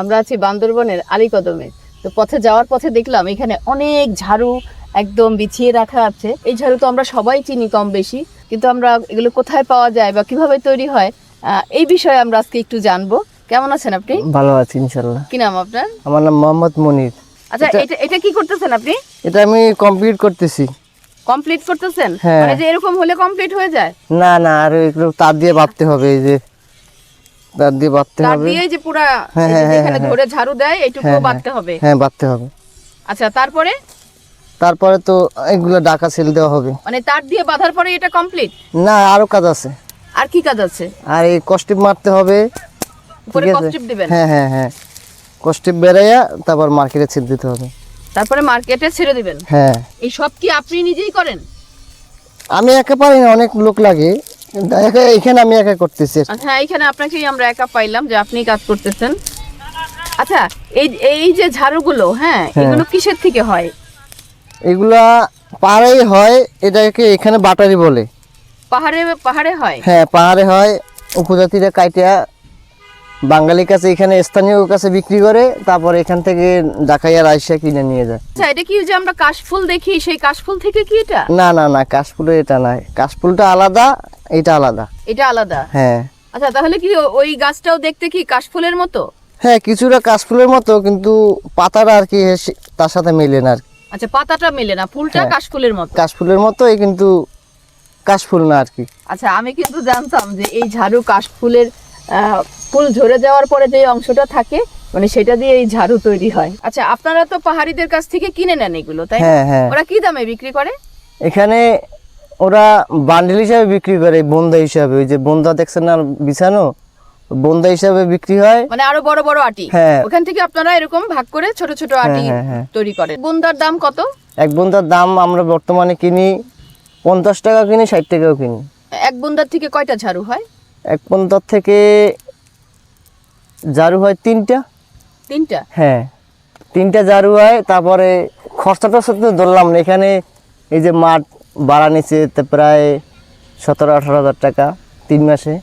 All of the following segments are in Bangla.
আমরা আছি বান্দরবনের আলীকদমে। তো পথে যাওয়ার পথে দেখলাম এখানে অনেক ঝাড়ু একদম বিছিয়ে রাখা আছে। এই ঝাড়ু তো আমরা সবাই চিনি কম বেশি কিন্তু আমরা এগুলো কোথায় পাওয়া যায় বা কীভাবে তৈরি হয় এই বিষয়ে আমরা আজকে একটু জানব। কেমন আছেন আপনি? ভালো আছি ইনশাল্লাহ কি নাম আপনার? আমার নাম মোহাম্মদ মনির। আচ্ছা এটা- এটা কি করতেছেন আপনি? এটা আমি কমপ্লিট করতেছি। কমপ্লিট করতেছেন? হ্যাঁ। মানে যে এরকম হলে কমপ্লিট হয়ে যায়? না না আর একটু তার দিয়ে ভাবতে হবে এই যে তার দিয়ে বাঁধতে হবে। দিয়ে যে পুরা হ্যাঁ, হ্যাঁ, হ্যাঁ, ধরে ঝাড়ু দেয় এইটুকু। বাঁধতে হবে। হ্যাঁ বাঁধতে হবে। আচ্ছা তারপরে? তারপরে তো এগুলো ডাকা সেল দেওয়া হবে। মানে তার দিয়ে বাঁধার পরে এটা কমপ্লিট না আরও কাজ আছে। আর কি কাজ আছে? আর এই কস্টিপ মারতে হবে। উপরে কস্টিপ দিবেন? হ্যাঁ হ্যাঁ হ্যাঁ। কস্টিপ বেড়াইয়া তারপর মার্কেটে ছেড়ে দিতে হবে। তারপরে মার্কেটে ছেড়ে দিবেন? হ্যাঁ। এই সব কি আপনি নিজেই করেন? আমি একা পারি না অনেক লোক লাগে। এখানে আমি একা করতেছি। আচ্ছা এখানে আপনাকেই আমরা একা পাইলাম যে আপনি কাজ করতেছেন। আচ্ছা এই এই যে ঝাড়ুগুলো হ্যাঁ হ্যাঁ। এগুলো কিসের থেকে হয়? এগুলা পাহাড়েই হয় এটাকে এখানে বাটারি বলে। পাহাড়ে পাহাড়ে হয়? হ্যাঁ পাহাড়ে হয় উপজাতিরা কাইটিয়া বাঙালির কাছে এখানে স্থানীয় কাছে বিক্রি করে তারপর এখান থেকে ডাকাইয়া রাইসা কিনে নিয়ে যায়। আচ্ছা এটা কি যে আমরা কাশফুল দেখি সেই কাশফুল থেকে কি এটা? না না না কাশফুলের এটা নয়। কাশফুলটা আলাদা এটা আলাদা। এটা আলাদা? হ্যাঁ। আচ্ছা তাহলে কি ওই গাছটাও দেখতে কি কাশফুলের মতো? হ্যাঁ কিছুটা কাশফুলের মতো কিন্তু পাতাটা আর কি তার সাথে মেলে না আর আচ্ছা পাতাটা মেলে না ফুলটা হ্যাঁ। কাশফুলের মতো। কাশফুলের মতোই কিন্তু কাশফুল না আর কি। আচ্ছা আমি কিন্তু জানতাম যে এই ঝাড়ু কাশফুলের ফুল ঝরে যাওয়ার পরে যে অংশটা থাকে মানে সেটা দিয়ে এই ঝাড়ু তৈরি হয়। আচ্ছা আপনারা তো পাহাড়িদের কাছ থেকে কিনে নেন এগুলো তাই? হ্যাঁ হ্যাঁ। ওরা কি দামে বিক্রি করে? এখানে ওরা বান্ডেল হিসাবে বিক্রি করে বন্দা হিসাবে। ওই যে বন্দা দেখছেন না বিছানো? বন্দা হিসাবে বিক্রি হয়। মানে আরও বড় বড় আটি? হ্যাঁ। ওখান থেকে আপনারা এরকম ভাগ করে ছোট ছোট আটি। তৈরি করে বুন্দার দাম কত? এক বন্দার দাম আমরা বর্তমানে কিনি পঞ্চাশ টাকা কিনি ষাট টাকাও কিনি। এক বুন্দার থেকে কয়টা ঝাড়ু হয়? এক বন্দার থেকে ঝাড়ু হয় তিনটা। তিনটা? হ্যাঁ তিনটা ঝাড়ু হয় তারপরে খরচাটা সত্যি ধরলাম না। এখানে এই যে মাঠ ভাড়া নিচ্ছে তা প্রায় সতেরো আঠারো হাজার টাকা তিন মাসে।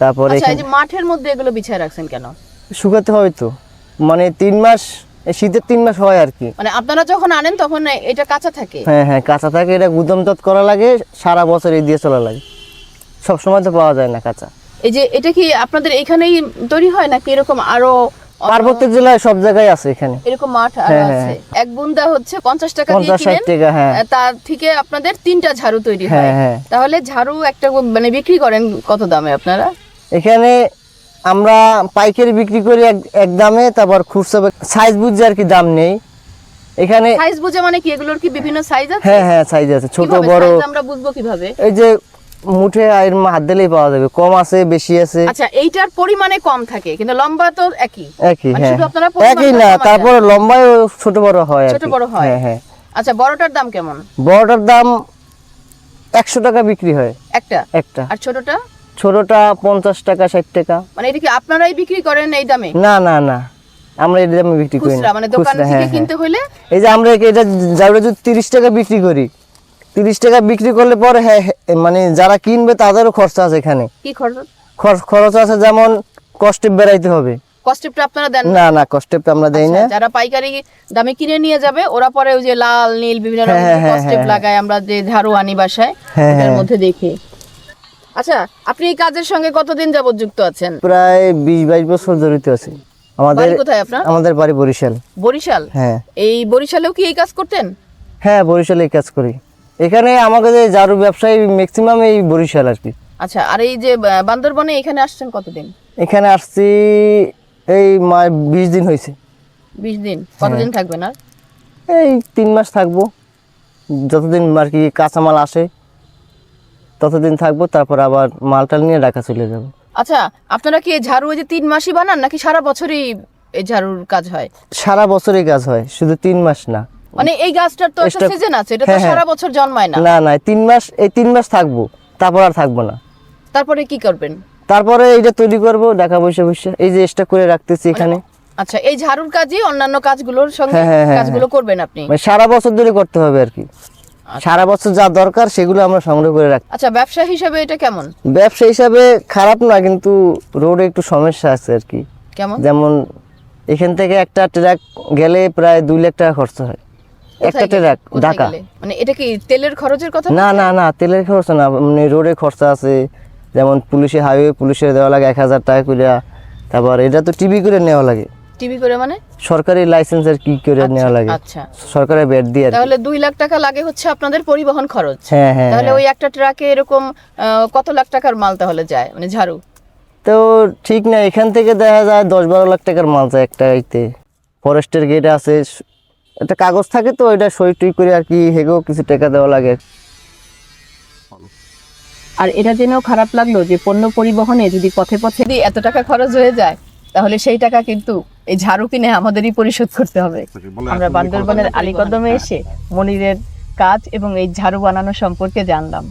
তারপরে আচ্ছা মাঠের মধ্যে এগুলো বিছায় রাখছেন কেন? শুকাতে হয় তো। মানে তিন মাস শীতের তিন মাস হয় আর কি মানে আপনারা যখন আনেন তখন এটা কাঁচা থাকে? হ্যাঁ হ্যাঁ কাঁচা থাকে এটা গুদমজাত করা লাগে সারা বছর এই দিয়ে চলা লাগে। সব সময় তো পাওয়া যায় না কাঁচা। এই যে এটা কি আপনাদের এখানেই তৈরি হয় নাকি এরকম আরও পার্বত্য জেলায় সব জায়গায় আছে এখানে। এরকম মাঠ হ্যাঁ, আছে? এক বুন্দা হচ্ছে পঞ্চাশ টাকা দিয়ে কিনেন হ্যাঁ। তার থেকে আপনাদের তিনটা ঝাড়ু তৈরি হয়। হ্যাঁ হ্যাঁ। তাহলে ঝাড়ু একটা মানে বিক্রি করেন কত দামে আপনারা? এখানে আমরা পাইকারি বিক্রি করি এক এক দামে তারপর খুচরা সাইজ বুঝে আর কি দাম নেই। এখানে সাইজ বুঝে মানে কি এগুলোর কি বিভিন্ন সাইজ আছে? হ্যাঁ হ্যাঁ সাইজ আছে ছোট বড়। আমরা বুঝব কীভাবে? এই যে মুঠে আয়ের হাত দিলেই পাওয়া যাবে কম আছে বেশি আছে আচ্ছা এইটার পরিমাণে কম থাকে কিন্তু লম্বা তো একই একই মানে হ্যাঁ একই না তারপর লম্বায় ছোট বড় হয় ছোট বড় হয়। হ্যাঁ হ্যাঁ আচ্ছা বড়টার দাম কেমন বড়টার দাম একশো টাকা বিক্রি হয় একটা একটা আর ছোটটা ছোটটা পঞ্চাশ টাকা ষাট টাকা মানে এটা কি আপনারাই বিক্রি করেন এই দামে না না না আমরা এই দামে বিক্রি করি না মানে দোকান থেকে হ্যাঁ, হ্যাঁ। কিনতে হলে এই যে আমরা এটা যারা যদি তিরিশ টাকা বিক্রি করি তিরিশ টাকা বিক্রি করলে পরে হ্যাঁ মানে যারা কিনবে তাদেরও খরচা আছে এখানে। কি খরচ? খরচ- আছে যেমন কষ্টে বেড়াইতে হবে। কস্টিপটা আপনারা দেন না? না আমরা দেই না। আচ্ছা, যারা পাইকারি দামে কিনে নিয়ে যাবে ওরা পরে ওই যে লাল নীল বিভিন্ন হ্যাঁ, রকমের হ্যাঁ, কস্টেপ হ্যাঁ, লাগায় আমরা যে ঝাড়ু আনি বাসায় হ্যাঁ। মধ্যে দেখি। আচ্ছা আপনি এই কাজের সঙ্গে কতদিন যাবত যুক্ত আছেন? প্রায় বিশ বাইশ বছর জড়িত আছে। আমাদের কোথায় আপনার? আমাদের বাড়ি বরিশাল। বরিশাল? হ্যাঁ। এই বরিশালেও কি এই কাজ করতেন? হ্যাঁ বরিশালে এই কাজ করি। এখানে আমাকে যে ঝাড়ু ব্যবসায়ী ম্যাক্সিমাম এই বরিশাল আর কি। আচ্ছা আর এই যে বান্দরবনে এখানে আসছেন কতদিন? এখানে আসছি এই মা বিশ দিন হয়েছে। বিশ দিন? কতদিন হ্যাঁ। থাকবেন আর? এই তিন মাস থাকব। যতদিন আর কি কাঁচামাল আসে ততদিন থাকব তারপর আবার মালটাল নিয়ে ঢাকা চলে যাব। আচ্ছা আপনারা কি ঝাড়ু ওই যে তিন মাসই বানান নাকি সারা বছরই এই ঝাড়ুর কাজ হয়? সারা বছরই কাজ হয় শুধু তিন মাস না। মানে এই গাছটার তো একটা সিজন আছে এটা তো হ্যাঁ, হ্যাঁ। সারা বছর জন্মায় না। না না তিন মাস এই তিন মাস থাকব তারপর আর থাকব না। তারপরে কি করবেন? তারপরে এইটা তৈরি করব ঢাকা বসে বসে এই যে এক্সট্রা করে রাখতেছি এখানে। আচ্ছা এই ঝাড়ুর কাজই অন্যান্য কাজগুলোর সঙ্গে হ্যাঁ, কাজগুলো করবেন আপনি? মানে সারা বছর ধরে করতে হবে আর কি। সারা বছর যা দরকার সেগুলো আমরা সংগ্রহ করে রাখি আচ্ছা ব্যবসা হিসেবে এটা কেমন? ব্যবসা হিসাবে খারাপ না কিন্তু রোডে একটু সমস্যা আছে আর কি। কেমন? যেমন এখান থেকে একটা ট্রাক গেলে প্রায় দুই লাখ টাকা খরচ হয়। একটা ট্রাক ঢাকা। মানে এটা কি তেলের খরচের কথা না না না তেলের খরচ না মানে রোডে খরচা আছে। যেমন পুলিশে হাইওয়ে পুলিশে দেওয়া লাগে এক হাজার টাকা করে তারপর এটা তো টিভি করে নেওয়া লাগে। টিভি করে মানে? সরকারি লাইসেন্সের কি করে নেওয়া লাগে? আচ্ছা। সরকারের বেড দিয়ে তাহলে দুই লাখ টাকা লাগে হচ্ছে আপনাদের পরিবহন খরচ। হ্যাঁ হ্যাঁ তাহলে হ্যাঁ। ওই একটা ট্রাকে এরকম কত লাখ টাকার মাল তাহলে যায়? মানে ঝাড়ু? তো ঠিক না এখান থেকে দেখা যায় দশ বারো লাখ টাকার মাল যায় একটা ইতে ফরেস্টের গেট আছে একটা কাগজ থাকে তো ওইটা সই টই করে আর কি হেগেও কিছু টাকা দেওয়া লাগে। আর এটা জেনেও খারাপ লাগল যে পণ্য পরিবহনে যদি পথে পথে যদি এত টাকা খরচ হয়ে যায় তাহলে সেই টাকা কিন্তু এই ঝাড়ু কিনে আমাদেরই পরিশোধ করতে হবে। আমরা বান্দরবনের আলীকদমে এসে মনিরের কাজ এবং এই ঝাড়ু বানানো সম্পর্কে জানলাম।